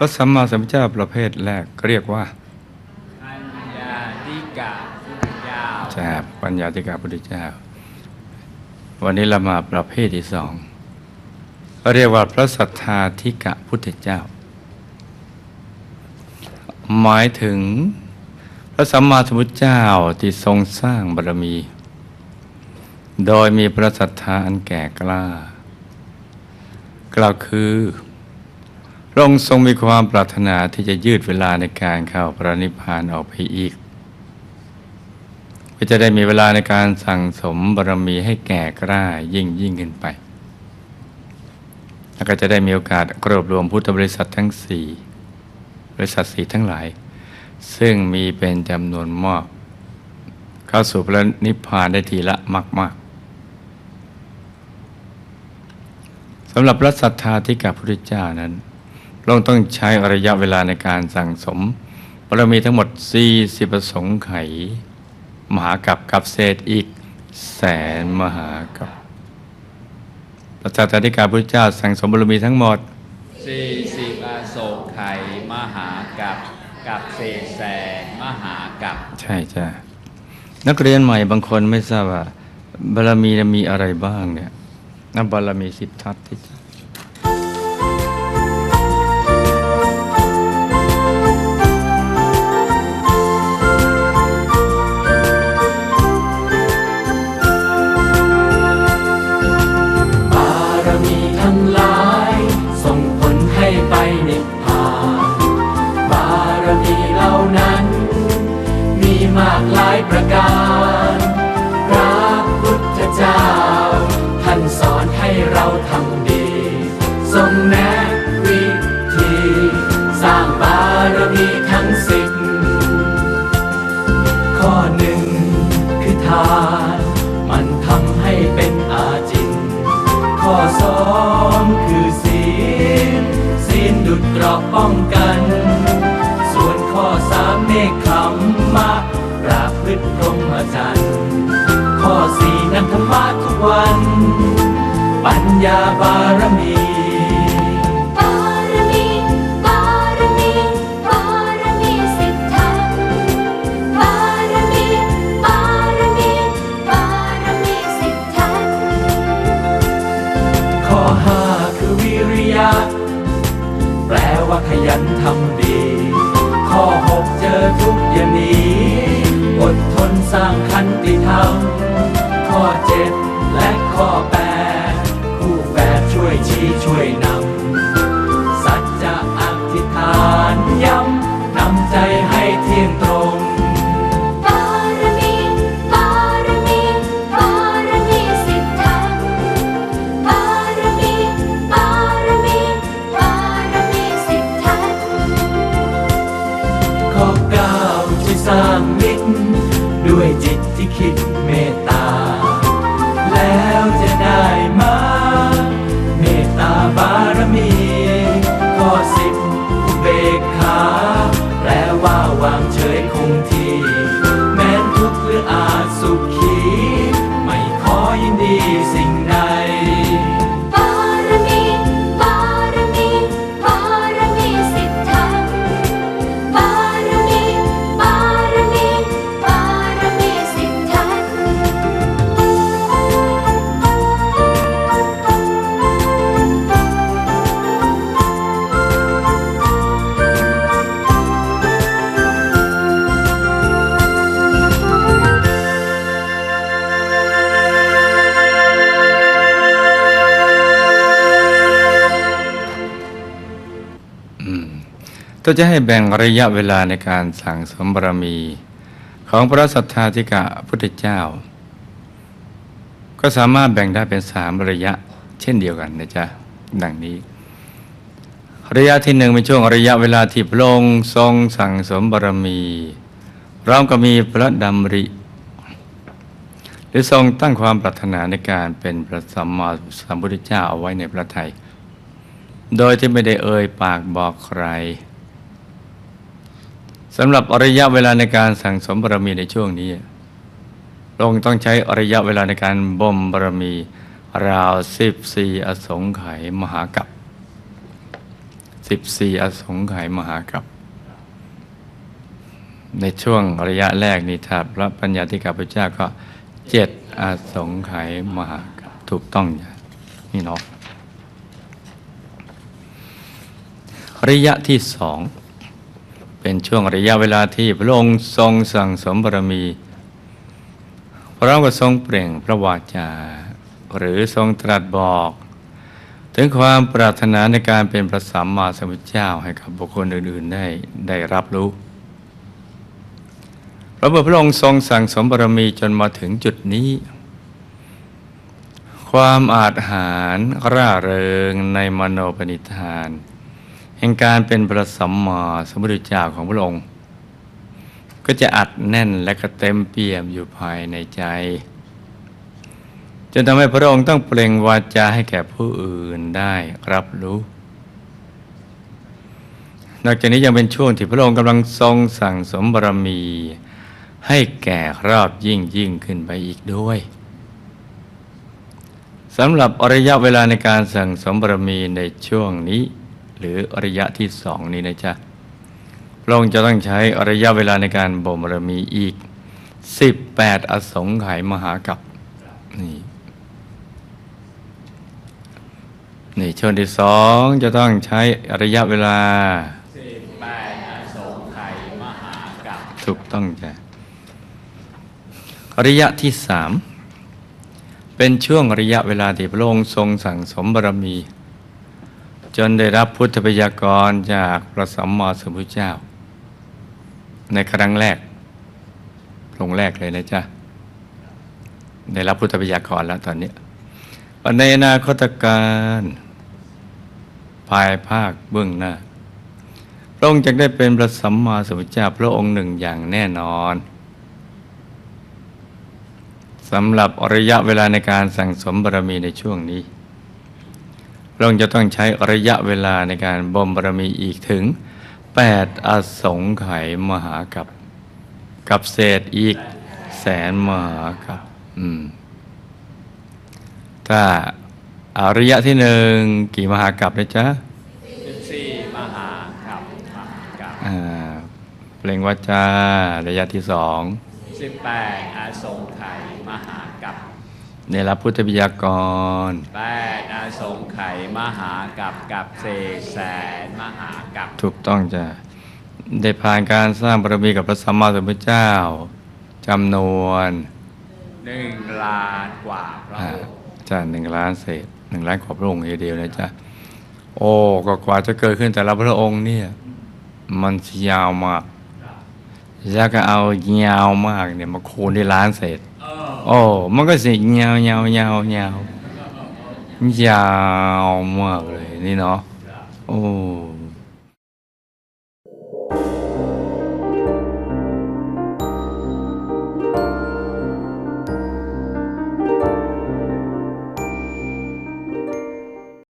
ระสัมมาสัมพุทธเจ้าประเภทแรกเรียกว่าปัญญาธิกะพุทธเจ้าจาปัญญาธิกาพุทธเจ้า วันนี้เรามาประเภทที่สองเขาเรียกว่าพระสัทธาธิกะพุทธเจ้า หมายถึงพระสัมมาสัมพุทธเจ้าที่ทรงสร้างบารมี โดยมีพระศรัทธาอันแก่กล้ากล่าวคือ พระองค์ทรงมีความปรารถนาที่จะยืดเวลาในการเข้าพระนิพพานออกไปอีกเพื่อจะได้มีเวลาในการสั่งสมบารมีให้แก่กล้ายิ่งยิ่งขึ้นไป แล้วก็จะได้มีโอกาสรวบรวมพุทธบริษัททั้งสี่บริษัทสี่ทั้งหลาย ซึ่งมีเป็นจำนวนมากเข้าสู่พระนิพพานได้ทีละมาก ๆสำหรับพระศรัทธาที่กับพระพุทธเจ้านั้น พระองค์ต้องใช้ระยะเวลาในการสั่งสมบารมีทั้งหมด 40ประสงค์ไข มหากับกับเศษอีกแสนมหากับพระศรัทธาที่กับพระพุทธเจ้าสั่งสมบารมีทั้งหมดสี่สิบอโศกไขยมหากับกับเศษแสนมหากับ ใช่จ้ะนักเรียนใหม่บางคนไม่ทราบว่าบารมีน่ะมีอะไรบ้างเนี่ยนับบารมีสิบทัศน์ที่ ป้องกัน ส่วนข้อสามเนคขมมะประพฤติพรหมจรรย์ ข้อสี่นันธรรมะทุกวัน ปัญญาบารมีางขันติธรรม ข้อเจ็ดและข้อแปดคู่แฝดช่วยชี้ช่วยนำ ก็จะให้แบ่งระยะเวลาในการสั่งสมบารมี ของพระสัทธาธิกะพุทธเจ้า ก็สามารถแบ่งได้เป็นสามระยะเช่นเดียวกันนะจ๊ะดังนี้ ระยะที่หนึ่งเป็นช่วงระยะเวลาที่พระองค์ทรงสั่งสมบารมีพร้อมกับมีพระดำริหรือทรงตั้งความปรารถนาในการเป็นพระสัมมาสัมพุทธเจ้าเอาไว้ในพระทัย โดยที่ไม่ได้เอ่ยปากบอกใคร สำหรับระยะเวลาในการสั่งสมบารมีในช่วงนี้พระองค์ต้องใช้ระยะเวลาในการบ่มบารมี ราวสิบสี่อสงไขยมหากัปสิบสี่อสงไขยมหากัปในช่วงระยะแรกนี่ถ้าพระปัญญาธิกาพเจ้าก็เจ็ดอสงไขยมหากัปถูกต้องอย่างนี่เนาะระยะที่สอง เป็นช่วงระยะเวลาที่พระองค์ทรงสั่งสมบารมี พระองค์ก็ทรงเปล่งพระวาจา หรือทรงตรัสบอก ถึงความปรารถนาในการเป็นพระสัมมาสัมพุทธเจ้าให้กับบุคคลอื่นๆได้ได้รับรู้เพราะเมื่อพระองค์ทรงสั่งสมบารมีจนมาถึงจุดนี้ ความอาจหารร่าเริงในมโนปณิธาน แห่งการเป็นพระสัมมาสัมพุทธเจ้าของพระองค์ ก็จะอัดแน่นและก็เต็มเปี่ยมอยู่ภายในใจจนทำให้พระองค์ต้องเปล่งวาจาให้แก่ผู้อื่นได้รับรู้ นอกจากนี้ยังเป็นช่วงที่พระองค์กำลังทรงสั่งสมบารมี ให้แก่รอบยิ่งยิ่งขึ้นไปอีกด้วยสำหรับระยะเวลาในการสั่งสมบารมีในช่วงนี้ หรือระยะที่สองนี้นะจ๊ะพระองค์จะต้องใช้ระยะเวลาในการบ่มบารมีอีก 18 อสงไขยมหากัปนี่นี่ช่วงที่สองจะต้องใช้ระยะเวลาสิบแปดอสงไขยมหากับถูกต้องจ้ะระยะที่สามเป็นช่วงระยะเวลาที่พระองค์ทรงสั่งสมบารมี จนได้รับพุทธพยากรจากพระสัมมาสัมพุทธเจ้า ในครั้งแรกพรงแรกเลยนะจ๊ะได้รับพุทธพยากรแล้วตอนนี้วันในอนาคตการภายภาคเบื้องหน้าพระองค์จะได้เป็นพระสัมมาสัมพุทธเจ้าพระองค์หนึ่งอย่างแน่นอนสำหรับระยะเวลาในการสั่งสมบารมีในช่วงนี้ ระองค์จะต้องใช้ระยะเวลาในการบ่มบารมีอีกถึง 8 อสงไขยมหากับ กับเศษอีกแสนมหากับ อืม ถ้าอาระยะที่หนึ่งกี่มหากับนะจ๊ะสิบสี่มหากับมหากับอ่าเปล่งวาจาระยะที่สองสิบแปดอสงไขยมหากับ ในรับพุทธบิยากรแปดอสงไขยมหากับกับเศษแสนมหากับถูกต้องจะได้ผ่านการสร้างบารมีกับพระสัมมาสัมพุทธเจ้าจำนวนหนึ่งล้านกว่าพระอ่าองค์จะหนึ่งล้านเศษหนึ่งล้านกว่าพระองค์ทีเดียวนะจ๊ะโอ้ก็กว่าจะเกิดขึ้นแต่ละพระองค์เนี่ย มันยาวมากแล้วก็เอายาวมากเนี่ยมาคูณด้วยล้านเศษ 哦，么个是喵喵喵喵，喵么嘞？你喏，哦。